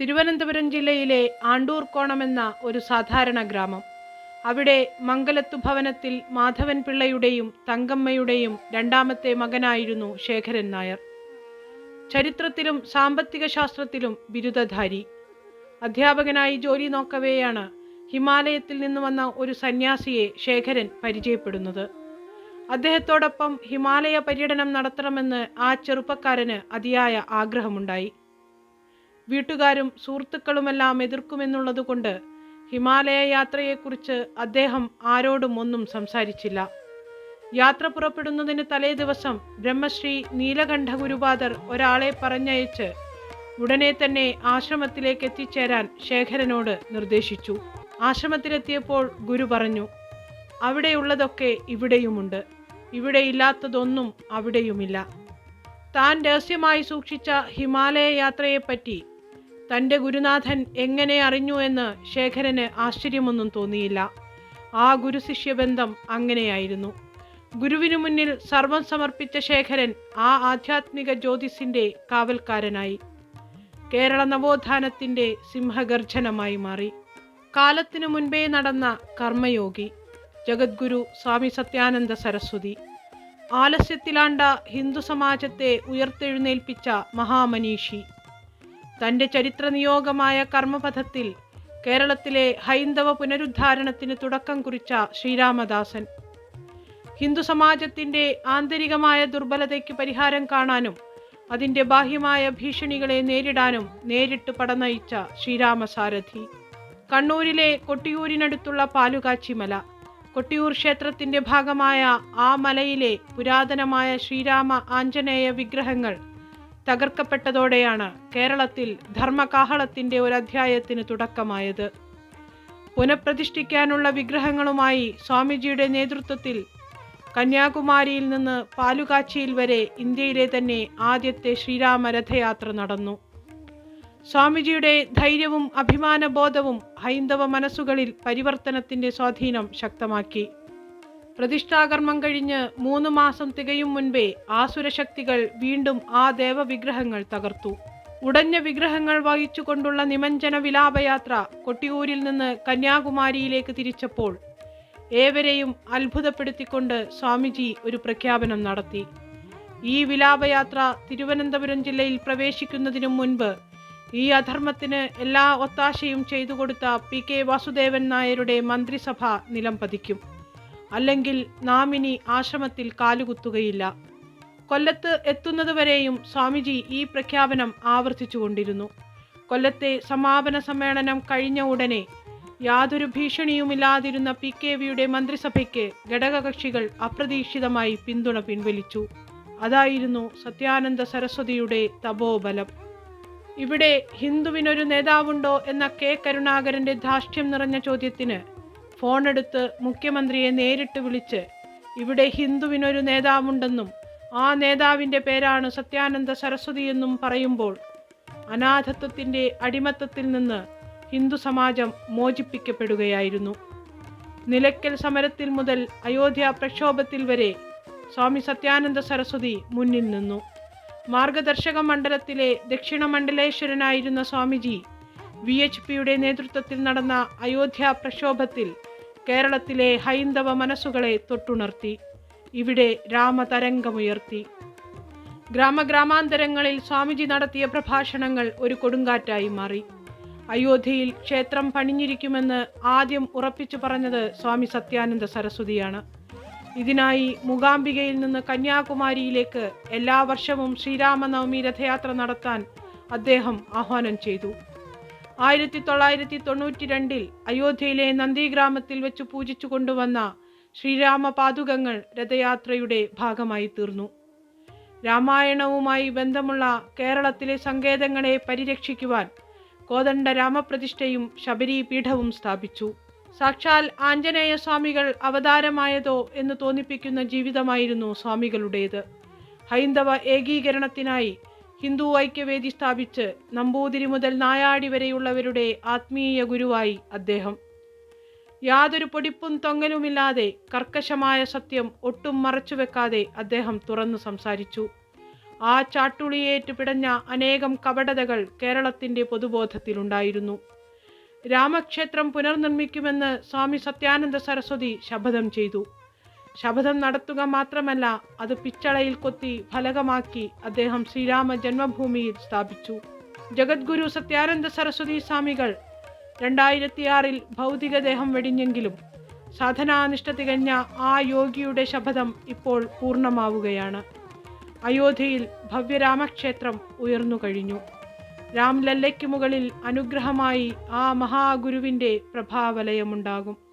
തിരുവനന്തപുരം ജില്ലയിലെ ആണ്ടൂർക്കോണമെന്ന ഒരു സാധാരണ ഗ്രാമം. അവിടെ മംഗലത്തു ഭവനത്തിൽ മാധവൻ പിള്ളയുടെയും തങ്കമ്മയുടെയും രണ്ടാമത്തെ മകനായിരുന്നു ശേഖരൻ നായർ. ചരിത്രത്തിലും സാമ്പത്തിക ശാസ്ത്രത്തിലും ബിരുദധാരി. അധ്യാപകനായി ജോലി നോക്കവെയാണ് ഹിമാലയത്തിൽ നിന്ന് വന്ന ഒരു സന്യാസിയെ ശേഖരൻ പരിചയപ്പെടുന്നത്. അദ്ദേഹത്തോടൊപ്പം ഹിമാലയ പര്യടനം നടത്തണമെന്ന് ആ ചെറുപ്പക്കാരന് അതിയായ ആഗ്രഹമുണ്ടായി. വീട്ടുകാരും സുഹൃത്തുക്കളുമെല്ലാം എതിർക്കുമെന്നുള്ളതുകൊണ്ട് ഹിമാലയ യാത്രയെക്കുറിച്ച് അദ്ദേഹം ആരോടും ഒന്നും സംസാരിച്ചില്ല. യാത്ര പുറപ്പെടുന്നതിന് തലേ ദിവസം ബ്രഹ്മശ്രീ നീലകണ്ഠ ഗുരുപാദർ ഒരാളെ പറഞ്ഞയച്ച് ഉടനെ തന്നെ ആശ്രമത്തിലേക്ക് എത്തിച്ചേരാൻ ശേഖരനോട് നിർദ്ദേശിച്ചു. ആശ്രമത്തിലെത്തിയപ്പോൾ ഗുരു പറഞ്ഞു അവിടെയുള്ളതൊക്കെ ഇവിടെയുമുണ്ട്. ഇവിടെ ഇല്ലാത്തതൊന്നും അവിടെയുമില്ല. താൻ രഹസ്യമായി സൂക്ഷിച്ച ഹിമാലയ യാത്രയെപ്പറ്റി തന്റെ ഗുരുനാഥൻ എങ്ങനെ അറിഞ്ഞു എന്ന് ശേഖരന് ആശ്ചര്യമൊന്നും തോന്നിയില്ല. ആ ഗുരുശിഷ്യബന്ധം അങ്ങനെയായിരുന്നു. ഗുരുവിനു മുന്നിൽ സർവം സമർപ്പിച്ച ശേഖരൻ ആ ആധ്യാത്മിക ജ്യോതിസിന്റെ കാവൽക്കാരനായി. കേരള നവോത്ഥാനത്തിന്റെ സിംഹഗർജനമായി മാറി. കാലത്തിനു മുൻപേ നടന്ന കർമ്മയോഗി ജഗദ്ഗുരു സ്വാമി സത്യാനന്ദ സരസ്വതി ആലസ്യത്തിലാണ്ട ഹിന്ദു സമാജത്തെ ഉയർത്തെഴുന്നേൽപ്പിച്ച മഹാമനീഷി തന്റെ ചരിത്രനിയോഗമായ കർമ്മപഥത്തിൽ കേരളത്തിലെ ഹൈന്ദവ പുനരുദ്ധാരണത്തിന് തുടക്കം കുറിച്ച ശ്രീരാമദാസൻ. ഹിന്ദു സമാജത്തിന്റെ ആന്തരികമായ ദുർബലതയ്ക്ക് പരിഹാരം കാണാനും അതിന്റെ ബാഹ്യമായ ഭീഷണികളെ നേരിടാനും നേരിട്ട് പടനയിച്ച ശ്രീരാമസാരഥി. കണ്ണൂരിലെ കൊട്ടിയൂരിനടുത്തുള്ള പാലുകാച്ചിമല കൊട്ടിയൂർ ക്ഷേത്രത്തിന്റെ ഭാഗമായ ആ മലയിലെ പുരാതനമായ ശ്രീരാമ ആഞ്ജനേയ വിഗ്രഹങ്ങൾ തകർക്കപ്പെട്ടതോടെയാണ് കേരളത്തിൽ ധർമ്മകാഹളത്തിന്റെ ഒരു അധ്യായത്തിന് തുടക്കമായത്. പുനഃപ്രതിഷ്ഠിക്കാനുള്ള വിഗ്രഹങ്ങളുമായി സ്വാമിജിയുടെ നേതൃത്വത്തിൽ കന്യാകുമാരിയിൽ നിന്ന് പാലുകാച്ചിയിൽ വരെ ഇന്ത്യയിലെ തന്നെ ആദ്യത്തെ ശ്രീരാമ രഥയാത്ര നടന്നു. സ്വാമിജിയുടെ ധൈര്യവും അഭിമാനബോധവും ഹൈന്ദവ മനസ്സുകളിൽ പരിവർത്തനത്തിന്റെ സ്വാധീനം ശക്തമാക്കി. പ്രതിഷ്ഠാകർമ്മം കഴിഞ്ഞ് മൂന്ന് മാസം തികയും മുൻപേ ആസുരശക്തികൾ വീണ്ടും ആ ദേവവിഗ്രഹങ്ങൾ തകർത്തു. ഉടഞ്ഞ വിഗ്രഹങ്ങൾ വഹിച്ചുകൊണ്ടുള്ള നിമഞ്ജന വിലാപയാത്ര കൊട്ടിയൂരിൽ നിന്ന് കന്യാകുമാരിയിലേക്ക് തിരിച്ചപ്പോൾ ഏവരെയും അത്ഭുതപ്പെടുത്തിക്കൊണ്ട് സ്വാമിജി ഒരു പ്രഖ്യാപനം നടത്തി. ഈ വിലാപയാത്ര തിരുവനന്തപുരം ജില്ലയിൽ പ്രവേശിക്കുന്നതിനു മുൻപ് ഈ അധർമ്മത്തിന് എല്ലാ ഒത്താശയും ചെയ്തു കൊടുത്ത പി കെ വാസുദേവൻ നായരുടെ മന്ത്രിസഭ നിലം പതിക്കും. അല്ലെങ്കിൽ നാം ഇനി ആശ്രമത്തിൽ കാലുകുത്തുകയില്ല. കൊല്ലത്ത് എത്തുന്നതുവരെയും സ്വാമിജി ഈ പ്രഖ്യാപനം ആവർത്തിച്ചുകൊണ്ടിരുന്നു. കൊല്ലത്തെ സമാപന സമ്മേളനം കഴിഞ്ഞ ഉടനെ യാതൊരു ഭീഷണിയുമില്ലാതിരുന്ന പി കെ വിയുടെ മന്ത്രിസഭയ്ക്ക് ഘടകകക്ഷികൾ അപ്രതീക്ഷിതമായി പിന്തുണ പിൻവലിച്ചു. അതായിരുന്നു സത്യാനന്ദ സരസ്വതിയുടെ തപോബലം. ഇവിടെ ഹിന്ദുവിനൊരു നേതാവുണ്ടോ എന്ന കെ കരുണാകരന്റെ ധാർഷ്ട്യം നിറഞ്ഞ ചോദ്യത്തിന് ഫോണെടുത്ത് മുഖ്യമന്ത്രിയെ നേരിട്ട് വിളിച്ച് ഇവിടെ ഹിന്ദുവിനൊരു നേതാവുണ്ടെന്നും ആ നേതാവിന്റെ പേരാണ് സത്യാനന്ദ സരസ്വതി എന്നും പറയുമ്പോൾ അനാഥത്വത്തിന്റെ അടിമത്തത്തിൽ നിന്ന് ഹിന്ദു സമാജം മോചിപ്പിക്കപ്പെടുകയായിരുന്നു. നിലയ്ക്കൽ സമരത്തിൽ മുതൽ അയോധ്യ പ്രക്ഷോഭത്തിൽ വരെ സ്വാമി സത്യാനന്ദ സരസ്വതി മുന്നിൽ നിന്നു. മാർഗദർശക മണ്ഡലത്തിലെ ദക്ഷിണ മണ്ഡലേശ്വരനായിരുന്ന സ്വാമിജി വി എച്ച് പിയുടെ നേതൃത്വത്തിൽ നടന്ന അയോധ്യ പ്രക്ഷോഭത്തിൽ കേരളത്തിലെ ഹൈന്ദവ മനസ്സുകളെ തൊട്ടുണർത്തി ഇവിടെ രാമതരംഗമുയർത്തി. ഗ്രാമഗ്രാമാന്തരങ്ങളിൽ സ്വാമിജി നടത്തിയ പ്രഭാഷണങ്ങൾ ഒരു കൊടുങ്കാറ്റായി മാറി. അയോധ്യയിൽ ക്ഷേത്രം പണിഞ്ഞിരിക്കുമെന്ന് ആദ്യം ഉറപ്പിച്ചു പറഞ്ഞത് സ്വാമി സത്യാനന്ദ സരസ്വതിയാണ്. ഇതിനായി മുകാംബികയിൽ നിന്ന് കന്യാകുമാരിയിലേക്ക് എല്ലാ വർഷവും ശ്രീരാമനവമി രഥയാത്ര നടത്താൻ അദ്ദേഹം ആഹ്വാനം ചെയ്തു. ആയിരത്തി തൊള്ളായിരത്തി തൊണ്ണൂറ്റി രണ്ടിൽ അയോധ്യയിലെ നന്ദിഗ്രാമത്തിൽ വെച്ച് പൂജിച്ചു കൊണ്ടുവന്ന ശ്രീരാമ പാതുകങ്ങൾ രഥയാത്രയുടെ ഭാഗമായി തീർന്നു. രാമായണവുമായി ബന്ധമുള്ള കേരളത്തിലെ സങ്കേതങ്ങളെ പരിരക്ഷിക്കുവാൻ കോദണ്ഡ രാമപ്രതിഷ്ഠയും ശബരി പീഠവും സ്ഥാപിച്ചു. സാക്ഷാൽ ആഞ്ജനേയ സ്വാമികൾ അവതാരമായതോ എന്ന് തോന്നിപ്പിക്കുന്ന ജീവിതമായിരുന്നു സ്വാമികളുടേത്. ഹൈന്ദവ ഏകീകരണത്തിനായി ഹിന്ദു ഐക്യവേദി സ്ഥാപിച്ച് നമ്പൂതിരി മുതൽ നായാടി വരെയുള്ളവരുടെ ആത്മീയ ഗുരുവായി അദ്ദേഹം. യാതൊരു പൊടിപ്പും തൊങ്ങലുമില്ലാതെ കർക്കശമായ സത്യം ഒട്ടും മറച്ചുവെക്കാതെ അദ്ദേഹം തുറന്നു സംസാരിച്ചു. ആ ചാട്ടുളിയേറ്റ് പിടഞ്ഞ അനേകം കപടതകൾ കേരളത്തിന്റെ പൊതുബോധത്തിലുണ്ടായിരുന്നു. രാമക്ഷേത്രം പുനർനിർമ്മിക്കുമെന്ന് സ്വാമി സത്യാനന്ദ സരസ്വതി ശപഥം ചെയ്തു. ശപഥം നടത്തുക മാത്രമല്ല അത് പിച്ചളയിൽ കൊത്തി ഫലകമാക്കി അദ്ദേഹം ശ്രീരാമ ജന്മഭൂമിയിൽ സ്ഥാപിച്ചു. ജഗദ്ഗുരു സത്യാനന്ദ സരസ്വതി സ്വാമികൾ രണ്ടായിരത്തിയാറിൽ ഭൗതികദേഹം വെടിഞ്ഞെങ്കിലും സാധനാനിഷ്ഠ തികഞ്ഞ ആ യോഗിയുടെ ശപഥം ഇപ്പോൾ പൂർണമാവുകയാണ്. അയോധ്യയിൽ ഭവ്യരാമക്ഷേത്രം ഉയർന്നു കഴിഞ്ഞു. രാംലല്ലയ്ക്ക് മുകളിൽ അനുഗ്രഹമായി ആ മഹാഗുരുവിന്റെ പ്രഭാവലയമുണ്ടാകും.